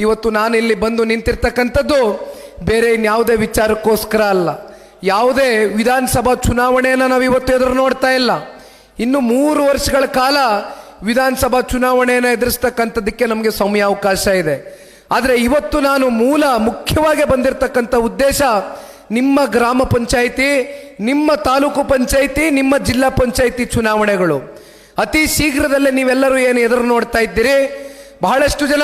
ಇವತ್ತು ನಾನು ಇಲ್ಲಿ ಬಂದು ನಿಂತಿರ್ತಕ್ಕಂಥದ್ದು ಬೇರೆ ಇನ್ಯಾವುದೇ ವಿಚಾರಕ್ಕೋಸ್ಕರ ಅಲ್ಲ. ಯಾವುದೇ ವಿಧಾನಸಭಾ ಚುನಾವಣೆಯನ್ನು ನಾವು ಇವತ್ತು ಎದುರು ನೋಡ್ತಾ ಇಲ್ಲ. ಇನ್ನು ಮೂರು ವರ್ಷಗಳ ಕಾಲ ವಿಧಾನಸಭಾ ಚುನಾವಣೆಯನ್ನು ಎದುರಿಸ್ತಕ್ಕಂಥದ್ದಕ್ಕೆ ನಮಗೆ ಸಮಯಾವಕಾಶ ಇದೆ. ಆದರೆ ಇವತ್ತು ನಾನು ಮೂಲ ಮುಖ್ಯವಾಗಿ ಬಂದಿರತಕ್ಕಂಥ ಉದ್ದೇಶ ನಿಮ್ಮ ಗ್ರಾಮ ಪಂಚಾಯಿತಿ, ನಿಮ್ಮ ತಾಲೂಕು ಪಂಚಾಯಿತಿ, ನಿಮ್ಮ ಜಿಲ್ಲಾ ಪಂಚಾಯಿತಿ ಚುನಾವಣೆಗಳು. ಅತಿ ಶೀಘ್ರದಲ್ಲೇ ನೀವೆಲ್ಲರೂ ಏನು ಎದುರು ನೋಡ್ತಾ ಇದ್ದೀರಿ? ಬಹಳಷ್ಟು ಜನ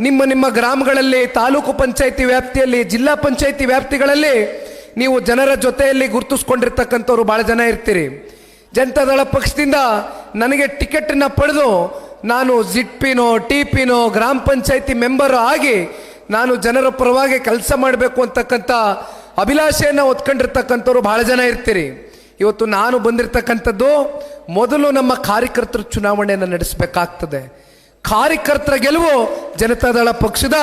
ನಿಮ್ಮ ನಿಮ್ಮ ಗ್ರಾಮಗಳಲ್ಲಿ ತಾಲೂಕು ಪಂಚಾಯಿತಿ ವ್ಯಾಪ್ತಿಯಲ್ಲಿ ಜಿಲ್ಲಾ ಪಂಚಾಯಿತಿ ವ್ಯಾಪ್ತಿಗಳಲ್ಲಿ ನೀವು ಜನರ ಜೊತೆಯಲ್ಲಿ ಗುರುತಿಸ್ಕೊಂಡಿರ್ತಕ್ಕಂಥವ್ರು ಬಹಳ ಜನ ಇರ್ತೀರಿ. ಜನತಾದಳ ಪಕ್ಷದಿಂದ ನನಗೆ ಟಿಕೆಟನ್ನು ಪಡೆದು ನಾನು ಜಿಟ್ಪಿನೋ ಟಿ ಪಿನೋ ಗ್ರಾಮ ಪಂಚಾಯಿತಿ ಮೆಂಬರ್ ಆಗಿ ನಾನು ಜನರ ಪರವಾಗಿ ಕೆಲಸ ಮಾಡಬೇಕು ಅಂತಕ್ಕಂಥ ಅಭಿಲಾಷೆಯನ್ನು ಹೊತ್ಕೊಂಡಿರ್ತಕ್ಕಂಥವ್ರು ಬಹಳ ಜನ ಇರ್ತೀರಿ. ಇವತ್ತು ನಾನು ಬಂದಿರತಕ್ಕಂಥದ್ದು ಮೊದಲು ನಮ್ಮ ಕಾರ್ಯಕರ್ತರ ಚುನಾವಣೆಯನ್ನು ನಡೆಸಬೇಕಾಗ್ತದೆ. ಕಾರ್ಯಕರ್ತರ ಗೆಲುವು ಜನತಾದಳ ಪಕ್ಷದ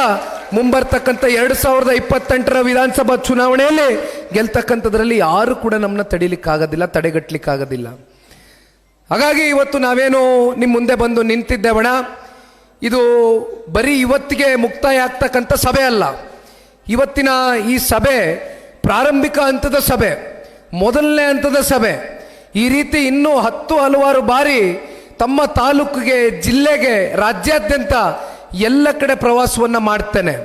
ಮುಂಬರ್ತಕ್ಕಂಥ ಎರಡು ಸಾವಿರದ ಇಪ್ಪತ್ತೆಂಟರ ವಿಧಾನಸಭಾ ಚುನಾವಣೆಯಲ್ಲಿ ಗೆಲ್ತಕ್ಕಂಥದ್ರಲ್ಲಿ ಯಾರು ಕೂಡ ನಮ್ಮನ್ನ ತಡಿಲಿಕ್ಕಾಗೋದಿಲ್ಲ ತಡೆಗಟ್ಟಲಿಕ್ಕಾಗೋದಿಲ್ಲ ಹಾಗಾಗಿ ಇವತ್ತು ನಾವೇನು ನಿಮ್ಮ ಮುಂದೆ ಬಂದು ನಿಂತಿದ್ದೇವಣ ಇದು ಬರೀ ಇವತ್ತಿಗೆ ಮುಕ್ತಾಯ ಆಗ್ತಕ್ಕಂಥ ಸಭೆ ಅಲ್ಲ. ಇವತ್ತಿನ ಈ ಸಭೆ ಪ್ರಾರಂಭಿಕ ಹಂತದ ಸಭೆ, ಮೊದಲನೇ ಹಂತದ ಸಭೆ, ಈ ರೀತಿ ಇನ್ನೂ ಹತ್ತು ಹಲವಾರು ಬಾರಿ ತಮ್ಮ ತಾಲೂಕಿಗೆ, ಜಿಲ್ಲೆಗೆ, ರಾಜ್ಯಾದ್ಯಂತ ಎಲ್ಲ ಕಡೆ ಪ್ರವಾಸವನ್ನು ಮಾಡ್ತೇನೆ.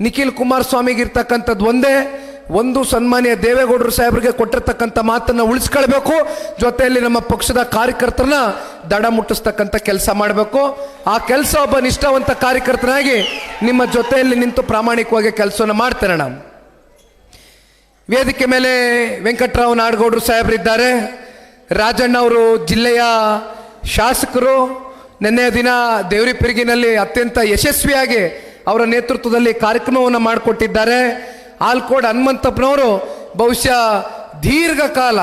ನಿಖಿಲ್ ಕುಮಾರಸ್ವಾಮಿಗೆ ಇರ್ತಕ್ಕಂಥದ್ದು ಒಂದೇ, ಒಂದು ಸನ್ಮಾನ್ಯ ದೇವೇಗೌಡರು ಸಾಹೇಬರಿಗೆ ಕೊಟ್ಟಿರ್ತಕ್ಕಂಥ ಮಾತನ್ನು ಉಳಿಸ್ಕೊಳ್ಬೇಕು. ಜೊತೆಯಲ್ಲಿ ನಮ್ಮ ಪಕ್ಷದ ಕಾರ್ಯಕರ್ತರನ್ನ ದಡ ಮುಟ್ಟಿಸ್ತಕ್ಕಂಥ ಕೆಲಸ ಮಾಡಬೇಕು. ಆ ಕೆಲಸ ಒಬ್ಬ ನಿಷ್ಠಾವಂತ ಕಾರ್ಯಕರ್ತನಾಗಿ ನಿಮ್ಮ ಜೊತೆಯಲ್ಲಿ ನಿಂತು ಪ್ರಾಮಾಣಿಕವಾಗಿ ಕೆಲಸವನ್ನು ಮಾಡ್ತೇನೆ ನಾನು. ವೇದಿಕೆ ಮೇಲೆ ವೆಂಕಟರಾವ್ ನಾಡಗೌಡರು ಸಾಹೇಬರಿದ್ದಾರೆ. ರಾಜಣ್ಣ ಅವರು ಜಿಲ್ಲೆಯ ಶಾಸಕರು ನಿನ್ನೆಯ ದಿನ ದೇವರಿ ಪಿರಿಗಿನಲ್ಲಿ ಅತ್ಯಂತ ಯಶಸ್ವಿಯಾಗಿ ಅವರ ನೇತೃತ್ವದಲ್ಲಿ ಕಾರ್ಯಕ್ರಮವನ್ನು ಮಾಡಿಕೊಟ್ಟಿದ್ದಾರೆ. ಆಲ್ಕೋಡ್ ಹನುಮಂತಪ್ಪನವರು ಬಹುಶಃ ದೀರ್ಘಕಾಲ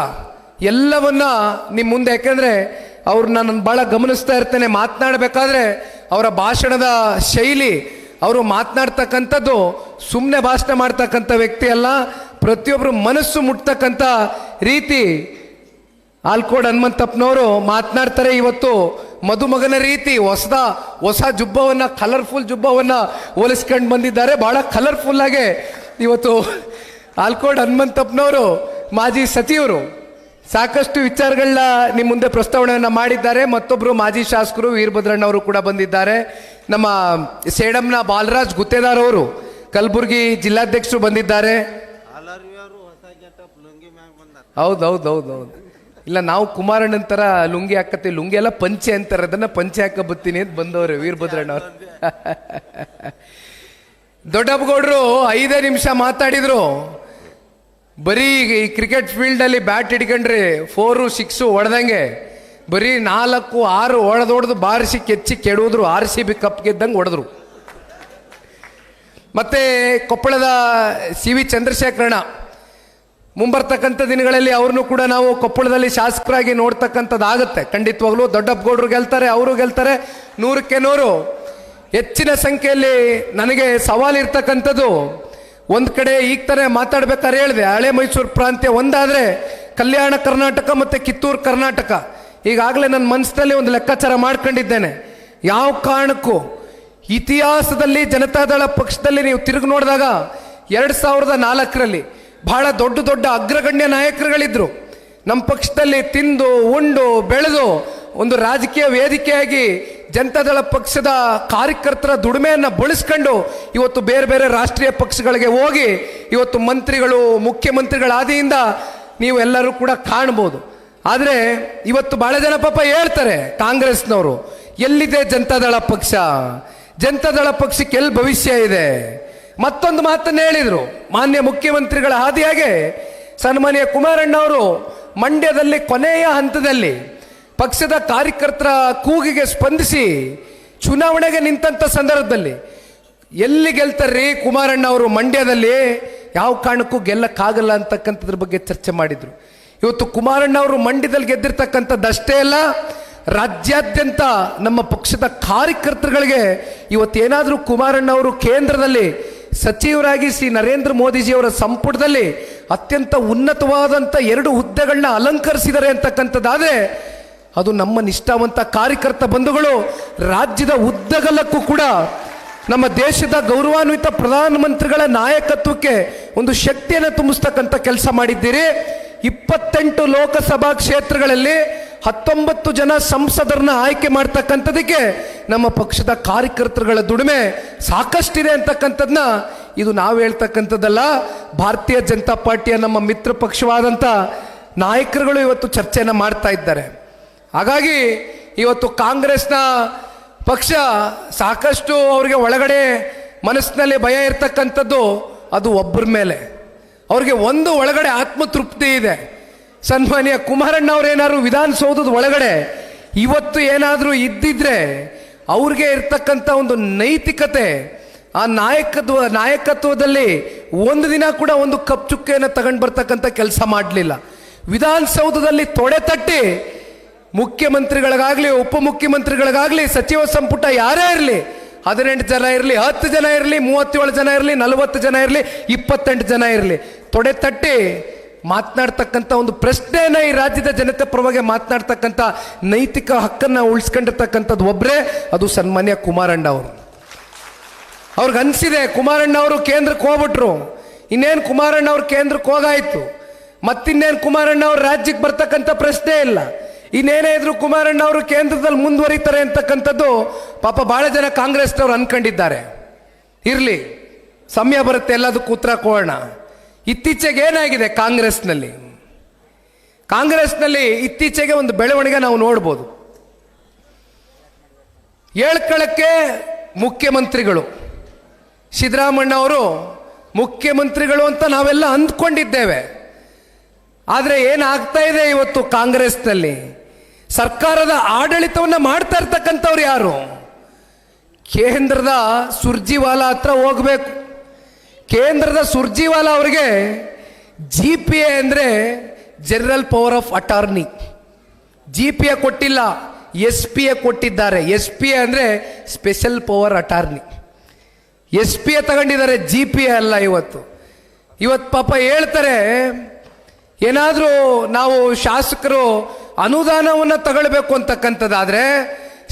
ಎಲ್ಲವನ್ನ ನಿಮ್ಮ ಮುಂದೆ, ಯಾಕೆಂದರೆ ಅವ್ರು ನಾನು ಭಾಳ ಗಮನಿಸ್ತಾ ಇರ್ತೇನೆ, ಮಾತನಾಡಬೇಕಾದ್ರೆ ಅವರ ಭಾಷಣದ ಶೈಲಿ, ಅವರು ಮಾತನಾಡ್ತಕ್ಕಂಥದ್ದು ಸುಮ್ಮನೆ ಭಾಷಣ ಮಾಡ್ತಕ್ಕಂಥ ವ್ಯಕ್ತಿ ಅಲ್ಲ ಪ್ರತಿಯೊಬ್ಬರು ಮನಸ್ಸು ಮುಟ್ತಕ್ಕಂಥ ರೀತಿ ಆಲ್ಕೋಡ್ ಹನುಮಂತಪ್ಪನವರು ಮಾತನಾಡ್ತಾರೆ ಇವತ್ತು ಮದುಮಗನ ರೀತಿ ಹೊಸದ ಹೊಸ ಜುಬ್ಬವನ್ನು ಕಲರ್ಫುಲ್ ಜುಬ್ಬವನ್ನು ಹೋಲಿಸ್ಕೊಂಡು ಬಂದಿದ್ದಾರೆ. ಭಾಳ ಕಲರ್ಫುಲ್ ಆಗಿ ಇವತ್ತು ಆಲ್ಕೋಡ್ ಹನುಮಂತಪ್ಪನವರು ಮಾಜಿ ಸಚಿವರು. ಸಾಕಷ್ಟು ವಿಚಾರಗಳನ್ನ ನಿಮ್ಮ ಮುಂದೆ ಪ್ರಸ್ತಾವನೆಯನ್ನು ಮಾಡಿದ್ದಾರೆ. ಮತ್ತೊಬ್ಬರು ಮಾಜಿ ಶಾಸಕರು ವೀರಭದ್ರಣ್ಣವರು ಕೂಡ ಬಂದಿದ್ದಾರೆ. ನಮ್ಮ ಸೇಡಂನ ಬಾಲರಾಜ್ ಗುತ್ತೇದಾರ್ ಅವರು ಕಲಬುರಗಿ ಜಿಲ್ಲಾಧ್ಯಕ್ಷರು ಬಂದಿದ್ದಾರೆ. ಹೌದು ಹೌದು ಹೌದು ಹೌದು. ಇಲ್ಲ, ನಾವು ಕುಮಾರಣ್ಣನ ಥರ ಲುಂಗಿ ಹಾಕತ್ತೀವಿ. ಲುಂಗಿ ಎಲ್ಲ ಪಂಚೆ ಅಂತಾರೆ. ಅದನ್ನ ಪಂಚೆ ಹಾಕ ಬತ್ತೀನಿ ಅಂತ ಬಂದವ್ರೆ ವೀರಭದ್ರಣ್ಣ ಅವ್ರು. ದೊಡ್ಡಪ್ಪಗೌಡರು, ಐದೇ ನಿಮಿಷ ಮಾತಾಡಿದ್ರು. ಬರೀ ಈ ಕ್ರಿಕೆಟ್ ಫೀಲ್ಡಲ್ಲಿ ಬ್ಯಾಟ್ ಹಿಡ್ಕೊಂಡ್ರಿ ಫೋರು, ಸಿಕ್ಸು ಹೊಡೆದಂಗೆ. ಬರೀ ನಾಲ್ಕು, ಆರು ಹೊಡೆದೊಡೆದು ಬಾರಿಸಿ ಕೆಚ್ಚಿ ಕೆಡುವುದ್ರು ಆರ್ ಸಿ ಬಿ ಕಪ್ ಗೆದ್ದಂಗೆ ಹೊಡೆದ್ರು. ಮತ್ತೆ ಕೊಪ್ಪಳದ ಸಿ ವಿ ಚಂದ್ರಶೇಖರಣ ಮುಂಬರ್ತಕ್ಕಂಥ ದಿನಗಳಲ್ಲಿ ಅವ್ರನ್ನೂ ಕೂಡ ನಾವು ಕೊಪ್ಪಳದಲ್ಲಿ ಶಾಸಕರಾಗಿ ನೋಡ್ತಕ್ಕಂಥದ್ದಾಗುತ್ತೆ. ಖಂಡಿತವಾಗ್ಲೂ ದೊಡ್ಡಪ್ಪಗೌಡರು ಗೆಲ್ತಾರೆ, ಅವರು ಗೆಲ್ತಾರೆ. ನೂರಕ್ಕೆ ನೂರು. ಹೆಚ್ಚಿನ ಸಂಖ್ಯೆಯಲ್ಲಿ ನನಗೆ ಸವಾಲು ಇರ್ತಕ್ಕಂಥದ್ದು, ಒಂದು ಕಡೆ ಈಗ ತಾನೇ ಮಾತಾಡ್ಬೇಕಾದ್ರೆ ಹೇಳಿದೆ, ಹಳೆ ಮೈಸೂರು ಪ್ರಾಂತ್ಯ ಒಂದಾದರೆ ಕಲ್ಯಾಣ ಕರ್ನಾಟಕ ಮತ್ತು ಕಿತ್ತೂರು ಕರ್ನಾಟಕ. ಈಗಾಗಲೇ ನನ್ನ ಮನಸ್ಸಿನಲ್ಲಿ ಒಂದು ಲೆಕ್ಕಾಚಾರ ಮಾಡ್ಕೊಂಡಿದ್ದೇನೆ. ಯಾವ ಕಾರಣಕ್ಕೂ ಇತಿಹಾಸದಲ್ಲಿ ಜನತಾದಳ ಪಕ್ಷದಲ್ಲಿ ನೀವು ತಿರುಗಿ ನೋಡಿದಾಗ ಎರಡು ಸಾವಿರದ ನಾಲ್ಕರಲ್ಲಿ ಬಹಳ ದೊಡ್ಡ ದೊಡ್ಡ ಅಗ್ರಗಣ್ಯ ನಾಯಕರುಗಳಿದ್ರು. ನಮ್ಮ ಪಕ್ಷದಲ್ಲಿ ತಿಂದು, ಉಂಡು, ಬೆಳೆದು ಒಂದು ರಾಜಕೀಯ ವೇದಿಕೆಯಾಗಿ ಜನತಾದಳ ಪಕ್ಷದ ಕಾರ್ಯಕರ್ತರ ದುಡಿಮೆಯನ್ನು ಬಳಸ್ಕೊಂಡು ಇವತ್ತು ಬೇರೆ ಬೇರೆ ರಾಷ್ಟ್ರೀಯ ಪಕ್ಷಗಳಿಗೆ ಹೋಗಿ ಇವತ್ತು ಮಂತ್ರಿಗಳು ಮುಖ್ಯಮಂತ್ರಿಗಳಾದಿಯಿಂದ ನೀವು ಎಲ್ಲರೂ ಕೂಡ ಕಾಣ್ಬೋದು. ಆದರೆ ಇವತ್ತು ಬಹಳ ಜನ ಪಾಪ ಹೇಳ್ತಾರೆ ಕಾಂಗ್ರೆಸ್ನವರು, ಎಲ್ಲಿದೆ ಜನತಾದಳ ಪಕ್ಷ? ಜನತಾದಳ ಪಕ್ಷಕ್ಕೆ ಎಲ್ಲಿ ಭವಿಷ್ಯ ಇದೆ? ಮತ್ತೊಂದು ಮಾತನ್ನು ಹೇಳಿದರು. ಮಾನ್ಯ ಮುಖ್ಯಮಂತ್ರಿಗಳ ಹಾದಿಯಾಗೆ ಸನ್ಮಾನ್ಯ ಕುಮಾರಣ್ಣ ಅವರು ಮಂಡ್ಯದಲ್ಲಿ ಕೊನೆಯ ಹಂತದಲ್ಲಿ ಪಕ್ಷದ ಕಾರ್ಯಕರ್ತರ ಕೂಗಿಗೆ ಸ್ಪಂದಿಸಿ ಚುನಾವಣೆಗೆ ನಿಂತಂಥ ಸಂದರ್ಭದಲ್ಲಿ ಎಲ್ಲಿ ಗೆಲ್ತಾರ್ರಿ ಕುಮಾರಣ್ಣ ಅವರು ಮಂಡ್ಯದಲ್ಲಿ? ಯಾವ ಕಾರಣಕ್ಕೂ ಗೆಲ್ಲಕ್ಕಾಗಲ್ಲ ಅಂತಕ್ಕಂಥದ್ರ ಬಗ್ಗೆ ಚರ್ಚೆ ಮಾಡಿದರು. ಇವತ್ತು ಕುಮಾರಣ್ಣ ಅವರು ಮಂಡ್ಯದಲ್ಲಿ ಗೆದ್ದಿರ್ತಕ್ಕಂಥದ್ದಷ್ಟೇ ಅಲ್ಲ, ರಾಜ್ಯಾದ್ಯಂತ ನಮ್ಮ ಪಕ್ಷದ ಕಾರ್ಯಕರ್ತರುಗಳಿಗೆ ಇವತ್ತೇನಾದರೂ ಕುಮಾರಣ್ಣ ಅವರು ಕೇಂದ್ರದಲ್ಲಿ ಸಚಿವರಾಗಿ ಶ್ರೀ ನರೇಂದ್ರ ಮೋದಿಜಿಯವರ ಸಂಪುಟದಲ್ಲಿ ಅತ್ಯಂತ ಉನ್ನತವಾದಂಥ ಎರಡು ಹುದ್ದೆಗಳನ್ನ ಅಲಂಕರಿಸಿದ್ದಾರೆ ಅಂತಕ್ಕಂಥದ್ದಾದರೆ ಅದು ನಮ್ಮ ನಿಷ್ಠಾವಂತ ಕಾರ್ಯಕರ್ತ ಬಂಧುಗಳು, ರಾಜ್ಯದ ಉದ್ದಗಲಕ್ಕೂ ಕೂಡ ನಮ್ಮ ದೇಶದ ಗೌರವಾನ್ವಿತ ಪ್ರಧಾನಮಂತ್ರಿಗಳ ನಾಯಕತ್ವಕ್ಕೆ ಒಂದು ಶಕ್ತಿಯನ್ನು ತುಂಬಿಸ್ತಕ್ಕಂಥ ಕೆಲಸ ಮಾಡಿದ್ದೀರಿ. ಇಪ್ಪತ್ತೆಂಟು ಲೋಕಸಭಾ ಕ್ಷೇತ್ರಗಳಲ್ಲಿ ಹತ್ತೊಂಬತ್ತು ಜನ ಸಂಸದರನ್ನ ಆಯ್ಕೆ ಮಾಡ್ತಕ್ಕಂಥದಕ್ಕೆ ನಮ್ಮ ಪಕ್ಷದ ಕಾರ್ಯಕರ್ತರುಗಳ ದುಡಿಮೆ ಸಾಕಷ್ಟಿದೆ ಅಂತಕ್ಕಂಥದ್ದನ್ನ ಇದು ನಾವು ಹೇಳ್ತಕ್ಕಂಥದ್ದಲ್ಲ. ಭಾರತೀಯ ಜನತಾ ಪಾರ್ಟಿಯ ನಮ್ಮ ಮಿತ್ರ ಪಕ್ಷವಾದಂಥ ನಾಯಕರುಗಳು ಇವತ್ತು ಚರ್ಚೆಯನ್ನು ಮಾಡ್ತಾ ಇದ್ದಾರೆ. ಹಾಗಾಗಿ ಇವತ್ತು ಕಾಂಗ್ರೆಸ್ನ ಪಕ್ಷ ಸಾಕಷ್ಟು ಅವರಿಗೆ ಒಳಗಡೆ ಮನಸ್ಸಿನಲ್ಲಿ ಭಯ ಇರ್ತಕ್ಕಂಥದ್ದು ಅದು ಒಬ್ಬರ ಮೇಲೆ. ಅವ್ರಿಗೆ ಒಂದು ಒಳಗಡೆ ಆತ್ಮತೃಪ್ತಿ ಇದೆ. ಸನ್ಮಾನ್ಯ ಕುಮಾರಣ್ಣ ಅವ್ರೇನಾದ್ರು ವಿಧಾನಸೌಧದ ಒಳಗಡೆ ಇವತ್ತು ಏನಾದರೂ ಇದ್ದಿದ್ರೆ ಅವ್ರಿಗೆ ಇರ್ತಕ್ಕಂಥ ಒಂದು ನೈತಿಕತೆ, ಆ ನಾಯಕತ್ವ, ನಾಯಕತ್ವದಲ್ಲಿ ಒಂದು ದಿನ ಕೂಡ ಒಂದು ಕಪ್ ಚುಕ್ಕೆಯನ್ನು ತಗೊಂಡು ಬರ್ತಕ್ಕಂಥ ಕೆಲಸ ಮಾಡಲಿಲ್ಲ. ವಿಧಾನಸೌಧದಲ್ಲಿ ತೊಡೆ ತಟ್ಟಿ ಮುಖ್ಯಮಂತ್ರಿಗಳಿಗಾಗಲಿ, ಉಪಮುಖ್ಯಮಂತ್ರಿಗಳಿಗಾಗಲಿ, ಸಚಿವ ಸಂಪುಟ ಯಾರೇ ಇರಲಿ, ಹದಿನೆಂಟು ಜನ ಇರಲಿ, ಹತ್ತು ಜನ ಇರಲಿ, ಮೂವತ್ತೇಳು ಜನ ಇರಲಿ, ನಲವತ್ತು ಜನ ಇರಲಿ, ಇಪ್ಪತ್ತೆಂಟು ಜನ ಇರಲಿ, ತೊಡೆ ತಟ್ಟಿ ಮಾತನಾಡ್ತಕ್ಕಂಥ ಒಂದು ಪ್ರಶ್ನೆಯನ್ನು ಈ ರಾಜ್ಯದ ಜನತೆ ಪರವಾಗಿ ಮಾತನಾಡ್ತಕ್ಕಂಥ ನೈತಿಕ ಹಕ್ಕನ್ನು ಉಳಿಸ್ಕೊಂಡಿರ್ತಕ್ಕಂಥದ್ದು ಒಬ್ಬರೇ ಅದು ಸನ್ಮಾನ್ಯ ಕುಮಾರಣ್ಣ ಅವರು. ಅವ್ರಿಗೆ ಅನಿಸಿದೆ, ಕುಮಾರಣ್ಣ ಅವರು ಕೇಂದ್ರಕ್ಕೆ ಹೋಗ್ಬಿಟ್ರು. ಇನ್ನೇನು ಕುಮಾರಣ್ಣ ಅವ್ರ ಕೇಂದ್ರಕ್ಕೆ ಹೋಗಾಯಿತು? ಮತ್ತಿನ್ನೇನು ಕುಮಾರಣ್ಣ ಅವ್ರು ರಾಜ್ಯಕ್ಕೆ ಬರ್ತಕ್ಕಂಥ ಪ್ರಶ್ನೆ ಇಲ್ಲ. ಇನ್ನೇನೇ ಇದ್ರು ಕುಮಾರಣ್ಣ ಅವರು ಕೇಂದ್ರದಲ್ಲಿ ಮುಂದುವರಿತಾರೆ ಅಂತಕ್ಕಂಥದ್ದು ಪಾಪ ಭಾಳ ಜನ ಕಾಂಗ್ರೆಸ್ನವ್ರು ಅನ್ಕೊಂಡಿದ್ದಾರೆ. ಇರಲಿ, ಸಮಯ ಬರುತ್ತೆ, ಎಲ್ಲದಕ್ಕೂ ಉತ್ತರ ಕೊಡೋಣ. ಇತ್ತೀಚೆಗೆ ಏನಾಗಿದೆ ಕಾಂಗ್ರೆಸ್ನಲ್ಲಿ? ಕಾಂಗ್ರೆಸ್ನಲ್ಲಿ ಇತ್ತೀಚೆಗೆ ಒಂದು ಬೆಳವಣಿಗೆ ನಾವು ನೋಡ್ಬೋದು. ಏಳ್ಕಳಕ್ಕೆ ಮುಖ್ಯಮಂತ್ರಿಗಳು. ಸಿದ್ದರಾಮಣ್ಣ ಅವರು ಮುಖ್ಯಮಂತ್ರಿಗಳು ಅಂತ ನಾವೆಲ್ಲ ಅಂದ್ಕೊಂಡಿದ್ದೇವೆ. ಆದರೆ ಏನಾಗ್ತಾ ಇದೆ ಇವತ್ತು ಕಾಂಗ್ರೆಸ್ನಲ್ಲಿ? ಸರ್ಕಾರದ ಆಡಳಿತವನ್ನು ಮಾಡ್ತಾ ಇರ್ತಕ್ಕಂಥವ್ರು ಯಾರು? ಕೇಂದ್ರದ ಸುರ್ಜಿವಾಲಾ ಹತ್ರ ಹೋಗ್ಬೇಕು. ಕೇಂದ್ರದ ಸುರ್ಜಿವಾಲಾ ಅವರಿಗೆ ಜಿ ಪಿ ಎ ಅಂದರೆ general power of attorney G P A ಕೊಟ್ಟಿಲ್ಲ ಎಸ್ ಪಿ ಎ ಕೊಟ್ಟಿದ್ದಾರೆ. ಎಸ್ ಪಿ ಎ ಅಂದರೆ special power attorney S P A ತಗೊಂಡಿದ್ದಾರೆ ಜಿ ಪಿ ಎ ಅಲ್ಲ ಇವತ್ತು. ಇವತ್ತು ಪಾಪ ಹೇಳ್ತಾರೆ, ಏನಾದರೂ ನಾವು ಶಾಸಕರು ಅನುದಾನವನ್ನು ತಗೊಳ್ಬೇಕು ಅಂತಕ್ಕಂಥದ್ದಾದರೆ,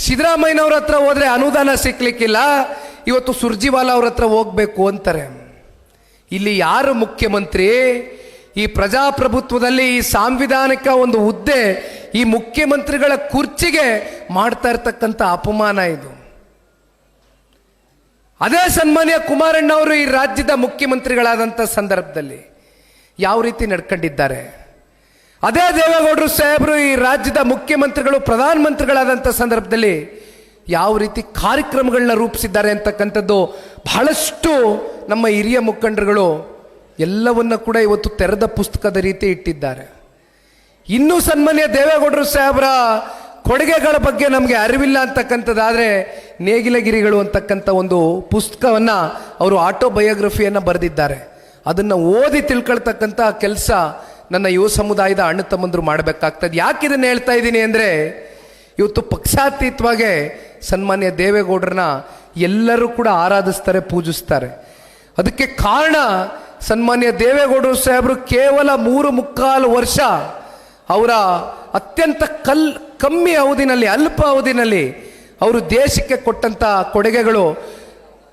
ಸಿದ್ದರಾಮಯ್ಯನವ್ರ ಹತ್ರ ಹೋದರೆ ಅನುದಾನ ಸಿಕ್ಕಲಿಕ್ಕಿಲ್ಲ ಇವತ್ತು ಸುರ್ಜಿವಾಲಾ ಅವ್ರ ಹತ್ರ ಹೋಗ್ಬೇಕು ಅಂತಾರೆ. ಇಲ್ಲಿ ಯಾರು ಮುಖ್ಯಮಂತ್ರಿ? ಈ ಪ್ರಜಾಪ್ರಭುತ್ವದಲ್ಲಿ ಈ ಸಾಂವಿಧಾನಿಕ ಒಂದು ಹುದ್ದೆ ಈ ಮುಖ್ಯಮಂತ್ರಿಗಳ ಕುರ್ಚಿಗೆ ಮಾಡ್ತಾ ಇರ್ತಕ್ಕಂಥ ಅಪಮಾನ ಇದು. ಅದೇ ಸನ್ಮಾನ್ಯ ಕುಮಾರಣ್ಣ ಅವರು ಈ ರಾಜ್ಯದ ಮುಖ್ಯಮಂತ್ರಿಗಳಾದಂಥ ಸಂದರ್ಭದಲ್ಲಿ ಯಾವ ರೀತಿ ನಡ್ಕೊಂಡಿದ್ದಾರೆ? ಅದೇ ದೇವೇಗೌಡರು ಸಾಹೇಬರು ಈ ರಾಜ್ಯದ ಮುಖ್ಯಮಂತ್ರಿಗಳು, ಪ್ರಧಾನಮಂತ್ರಿಗಳಾದಂಥ ಸಂದರ್ಭದಲ್ಲಿ ಯಾವ ರೀತಿ ಕಾರ್ಯಕ್ರಮಗಳನ್ನ ರೂಪಿಸಿದ್ದಾರೆ ಅಂತಕ್ಕಂಥದ್ದು ಬಹಳಷ್ಟು ನಮ್ಮ ಹಿರಿಯ ಮುಖಂಡರುಗಳು ಎಲ್ಲವನ್ನ ಕೂಡ ಇವತ್ತು ತೆರೆದ ಪುಸ್ತಕದ ರೀತಿ ಇಟ್ಟಿದ್ದಾರೆ. ಇನ್ನೂ ಸನ್ಮಾನ್ಯ ದೇವೇಗೌಡರು ಸಾಹೇಬರ ಕೊಡುಗೆಗಳ ಬಗ್ಗೆ ನಮಗೆ ಅರಿವಿಲ್ಲ ಅಂತಕ್ಕಂಥದ್ದಾದರೆ ನೇಗಿಲಗಿರಿಗಳು ಅಂತಕ್ಕಂಥ ಒಂದು ಪುಸ್ತಕವನ್ನು ಅವರು ಆಟೋಬಯೋಗ್ರಫಿಯನ್ನು ಬರೆದಿದ್ದಾರೆ. ಅದನ್ನು ಓದಿ ತಿಳ್ಕೊಳ್ತಕ್ಕಂಥ ಕೆಲಸ ನನ್ನ ಯುವ ಸಮುದಾಯದ ಅಣ್ಣ ತಮ್ಮಂದರು ಮಾಡಬೇಕಾಗ್ತದೆ. ಯಾಕೆ ಇದನ್ನು ಹೇಳ್ತಾ ಇದ್ದೀನಿ ಅಂದರೆ ಇವತ್ತು ಪಕ್ಷಾತೀತವಾಗಿ ಸನ್ಮಾನ್ಯ ದೇವೇಗೌಡರನ್ನ ಎಲ್ಲರೂ ಕೂಡ ಆರಾಧಿಸ್ತಾರೆ, ಪೂಜಿಸ್ತಾರೆ. ಅದಕ್ಕೆ ಕಾರಣ ಸನ್ಮಾನ್ಯ ದೇವೇಗೌಡರು ಸಾಹೇಬರು ಕೇವಲ ಮೂರು ಮುಕ್ಕಾಲು ವರ್ಷ ಅವರ ಅತ್ಯಂತ ಕಲ್, ಕಮ್ಮಿ ಅವಧಿನಲ್ಲಿ, ಅಲ್ಪ ಅವಧಿನಲ್ಲಿ ಅವರು ದೇಶಕ್ಕೆ ಕೊಟ್ಟಂತ ಕೊಡುಗೆಗಳು.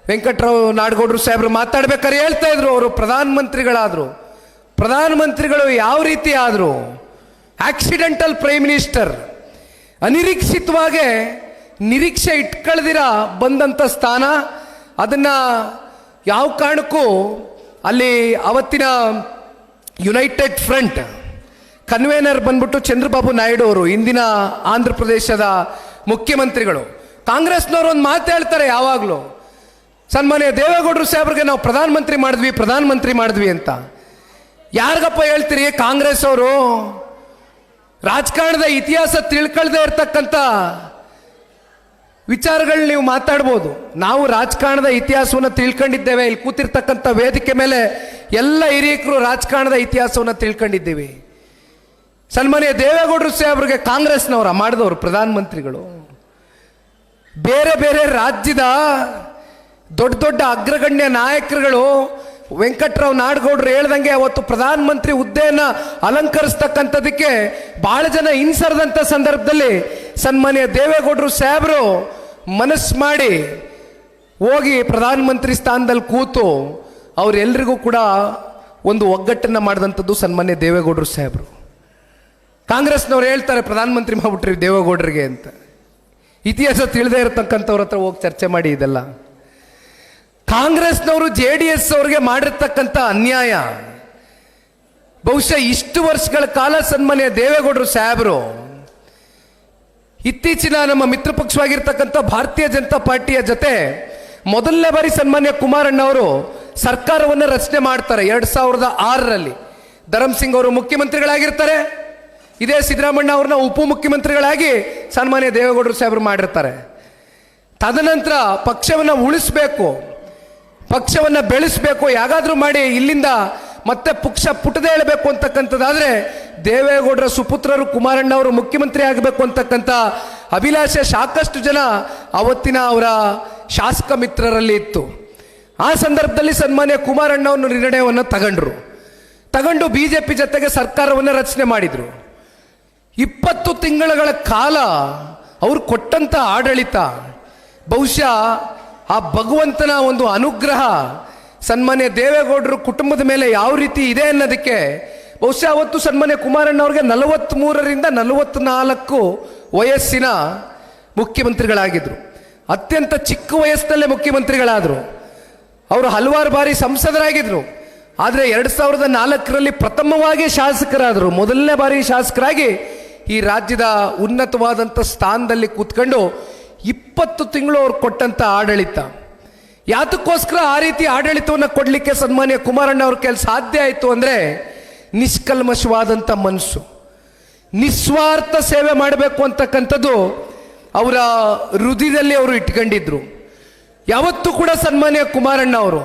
ವೆಂಕಟರಾವ್ ನಾಡಗೌಡರು ಸಾಹೇಬರು ಮಾತಾಡ್ಬೇಕಾದ್ರೆ ಹೇಳ್ತಾ ಇದ್ರು ಅವರು, ಪ್ರಧಾನಮಂತ್ರಿಗಳಾದರು. ಪ್ರಧಾನಮಂತ್ರಿಗಳು ಯಾವ ರೀತಿ ಆದರು? Accidental prime minister. ಅನಿರೀಕ್ಷಿತವಾಗಿ ನಿರೀಕ್ಷೆ ಇಟ್ಕೊಳ್ದಿರ ಬಂದಂಥ ಸ್ಥಾನ. ಅದನ್ನು ಯಾವ ಕಾರಣಕ್ಕೂ ಅಲ್ಲಿ ಅವತ್ತಿನ ಯುನೈಟೆಡ್ ಫ್ರಂಟ್ ಕನ್ವೇನರ್ ಬಂದ್ಬಿಟ್ಟು ಚಂದ್ರಬಾಬು ನಾಯ್ಡು ಅವರು, ಇಂದಿನ ಆಂಧ್ರ ಪ್ರದೇಶದ ಮುಖ್ಯಮಂತ್ರಿಗಳು. ಕಾಂಗ್ರೆಸ್ನವರು ಒಂದು ಮಾತು ಹೇಳ್ತಾರೆ ಯಾವಾಗಲೂ, ಸನ್ಮಾನ್ಯ ದೇವೇಗೌಡರು ಸಾಹೇಬ್ರಿಗೆ ನಾವು ಪ್ರಧಾನಮಂತ್ರಿ ಮಾಡಿದ್ವಿ ಪ್ರಧಾನಮಂತ್ರಿ ಮಾಡಿದ್ವಿ ಅಂತ. ಯಾರಿಗಪ್ಪ ಹೇಳ್ತೀರಿ ಕಾಂಗ್ರೆಸ್ ಅವರು ರಾಜಕಾರಣದ ಇತಿಹಾಸ ತಿಳ್ಕೊಳ್ದೇ ಇರ್ತಕ್ಕಂಥ ವಿಚಾರಗಳು ನೀವು ಮಾತಾಡ್ಬೋದು. ನಾವು ರಾಜಕಾರಣದ ಇತಿಹಾಸವನ್ನು ತಿಳ್ಕೊಂಡಿದ್ದೇವೆ. ಇಲ್ಲಿ ಕೂತಿರ್ತಕ್ಕಂಥ ವೇದಿಕೆ ಮೇಲೆ ಎಲ್ಲ ಹಿರಿಯಕರು ರಾಜಕಾರಣದ ಇತಿಹಾಸವನ್ನು ತಿಳ್ಕೊಂಡಿದ್ದೀವಿ. ಸನ್ಮಾನ್ಯ ದೇವೇಗೌಡರು ಸಾಹೇಬ್ರಿಗೆ ಕಾಂಗ್ರೆಸ್ನವರ ಮಾಡಿದವರು ಪ್ರಧಾನಮಂತ್ರಿಗಳು. ಬೇರೆ ಬೇರೆ ರಾಜ್ಯದ ದೊಡ್ಡ ದೊಡ್ಡ ಅಗ್ರಗಣ್ಯ ನಾಯಕರುಗಳು ವೆಂಕಟರಾವ್ ನಾಡಗೌಡರು ಹೇಳ್ದಂಗೆ ಅವತ್ತು ಪ್ರಧಾನಮಂತ್ರಿ ಹುದ್ದೆಯನ್ನು ಅಲಂಕರಿಸ್ತಕ್ಕಂಥದಕ್ಕೆ ಬಹಳ ಜನ ಹಿಂಸರದಂಥ ಸಂದರ್ಭದಲ್ಲಿ ಸನ್ಮಾನ್ಯ ದೇವೇಗೌಡರು ಸಾಹೇಬರು ಮನಸ್ಸು ಮಾಡಿ ಹೋಗಿ ಪ್ರಧಾನಮಂತ್ರಿ ಸ್ಥಾನದಲ್ಲಿ ಕೂತು ಅವರೆಲ್ಲರಿಗೂ ಕೂಡ ಒಂದು ಒಗ್ಗಟ್ಟನ್ನು ಮಾಡಿದಂಥದ್ದು ಸನ್ಮಾನ್ಯ ದೇವೇಗೌಡರು ಸಾಹೇಬರು. ಕಾಂಗ್ರೆಸ್ನವ್ರು ಹೇಳ್ತಾರೆ, ಪ್ರಧಾನಮಂತ್ರಿ ಮಾಡಿಬಿಟ್ರಿ ದೇವೇಗೌಡರಿಗೆ ಅಂತ. ಇತಿಹಾಸ ತಿಳಿದೇ ಇರತಕ್ಕಂಥವ್ರ ಹತ್ರ ಹೋಗಿ ಚರ್ಚೆ ಮಾಡಿ ಇದೆಲ್ಲ. ಕಾಂಗ್ರೆಸ್ನವರು ಜೆ ಡಿ ಎಸ್ ಅವ್ರಿಗೆ ಮಾಡಿರ್ತಕ್ಕಂಥ ಅನ್ಯಾಯ. ಬಹುಶಃ ಇಷ್ಟು ವರ್ಷಗಳ ಕಾಲ ಸನ್ಮಾನ್ಯ ದೇವೇಗೌಡರು ಸಾಹೇಬರು ಇತ್ತೀಚಿನ ನಮ್ಮ ಮಿತ್ರ ಪಕ್ಷವಾಗಿರ್ತಕ್ಕಂಥ ಭಾರತೀಯ ಜನತಾ ಪಾರ್ಟಿಯ ಜೊತೆ ಮೊದಲನೇ ಬಾರಿ ಸನ್ಮಾನ್ಯ ಕುಮಾರಣ್ಣ ಅವರು ಸರ್ಕಾರವನ್ನು ರಚನೆ ಮಾಡ್ತಾರೆ ಎರಡು ಸಾವಿರದ ಆರರಲ್ಲಿ. ಧರಮ್ ಸಿಂಗ್ ಅವರು ಮುಖ್ಯಮಂತ್ರಿಗಳಾಗಿರ್ತಾರೆ. ಇದೇ ಸಿದ್ದರಾಮಣ್ಣ ಅವ್ರನ್ನ ಉಪಮುಖ್ಯಮಂತ್ರಿಗಳಾಗಿ ಸನ್ಮಾನ್ಯ ದೇವೇಗೌಡರು ಸಾಹೇಬರು ಮಾಡಿರ್ತಾರೆ. ತದನಂತರ ಪಕ್ಷವನ್ನು ಉಳಿಸ್ಬೇಕು, ಪಕ್ಷವನ್ನು ಬೆಳೆಸಬೇಕು, ಯಾಗಾದರೂ ಮಾಡಿ ಇಲ್ಲಿಂದ ಮತ್ತೆ ಪುಕ್ಷ ಪುಟದೇ ಹೇಳಬೇಕು ಅಂತಕ್ಕಂಥದ್ದಾದರೆ ದೇವೇಗೌಡರ ಸುಪುತ್ರರು ಕುಮಾರಣ್ಣ ಅವರು ಮುಖ್ಯಮಂತ್ರಿ ಆಗಬೇಕು ಅಂತಕ್ಕಂಥ ಅಭಿಲಾಷೆ ಸಾಕಷ್ಟು ಜನ ಅವತ್ತಿನ ಅವರ ಶಾಸಕ ಮಿತ್ರರಲ್ಲಿ ಇತ್ತು. ಆ ಸಂದರ್ಭದಲ್ಲಿ ಸನ್ಮಾನ್ಯ ಕುಮಾರಣ್ಣ ಅವರು ನಿರ್ಣಯವನ್ನು ತಗೊಂಡ್ರು. ತಗೊಂಡು ಬಿ ಜೆ ಪಿ ಜೊತೆಗೆ ಸರ್ಕಾರವನ್ನು ರಚನೆ ಮಾಡಿದರು. ಇಪ್ಪತ್ತು ತಿಂಗಳುಗಳ ಕಾಲ ಅವರು ಕೊಟ್ಟಂತ ಆಡಳಿತ, ಬಹುಶಃ ಆ ಭಗವಂತನ ಒಂದು ಅನುಗ್ರಹ ಸನ್ಮಾನ್ಯ ದೇವೇಗೌಡರು ಕುಟುಂಬದ ಮೇಲೆ ಯಾವ ರೀತಿ ಇದೆ ಅನ್ನೋದಕ್ಕೆ ಬಹುಶಃ ಅವತ್ತು ಸನ್ಮಾನ್ಯ ಕುಮಾರಣ್ಣ ಅವ್ರಿಗೆ ನಲವತ್ತ್ಮೂರರಿಂದ ನಲವತ್ನಾಲ್ಕು ವಯಸ್ಸಿನ ಮುಖ್ಯಮಂತ್ರಿಗಳಾಗಿದ್ರು. ಅತ್ಯಂತ ಚಿಕ್ಕ ವಯಸ್ಸಿನಲ್ಲೇ ಮುಖ್ಯಮಂತ್ರಿಗಳಾದರು. ಅವರು ಹಲವಾರು ಬಾರಿ ಸಂಸದರಾಗಿದ್ರು. ಆದರೆ ಎರಡು ಸಾವಿರದ ನಾಲ್ಕರಲ್ಲಿ ಪ್ರಥಮವಾಗಿ ಶಾಸಕರಾದರು. ಮೊದಲನೇ ಬಾರಿ ಶಾಸಕರಾಗಿ ಈ ರಾಜ್ಯದ ಉನ್ನತವಾದಂಥ ಸ್ಥಾನದಲ್ಲಿ ಕೂತ್ಕೊಂಡು ಇಪ್ಪತ್ತು ತಿಂಗಳು ಅವ್ರು ಕೊಟ್ಟಂಥ ಆಡಳಿತ. ಯಾತಕ್ಕೋಸ್ಕರ ಆ ರೀತಿ ಆಡಳಿತವನ್ನು ಕೊಡಲಿಕ್ಕೆ ಸನ್ಮಾನ್ಯ ಕುಮಾರಣ್ಣ ಅವ್ರ ಕೆಲಸ ಸಾಧ್ಯ ಆಯಿತು ಅಂದರೆ ನಿಷ್ಕಲ್ಮಶವಾದಂಥ ಮನಸ್ಸು. ನಿಸ್ವಾರ್ಥ ಸೇವೆ ಮಾಡಬೇಕು ಅಂತಕ್ಕಂಥದ್ದು ಅವರ ಹೃದಯದಲ್ಲಿ ಅವರು ಇಟ್ಕೊಂಡಿದ್ರು. ಯಾವತ್ತೂ ಕೂಡ ಸನ್ಮಾನ್ಯ ಕುಮಾರಣ್ಣ ಅವರು,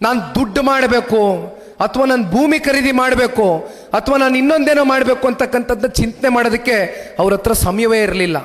ನಾನು ದುಡ್ಡು ಮಾಡಬೇಕು, ಅಥವಾ ನಾನು ಭೂಮಿ ಖರೀದಿ ಮಾಡಬೇಕು, ಅಥವಾ ನಾನು ಇನ್ನೊಂದೇನೋ ಮಾಡಬೇಕು ಅಂತಕ್ಕಂಥದ್ದು ಚಿಂತನೆ ಮಾಡೋದಕ್ಕೆ ಅವ್ರ ಹತ್ರ ಸಮಯವೇ ಇರಲಿಲ್ಲ.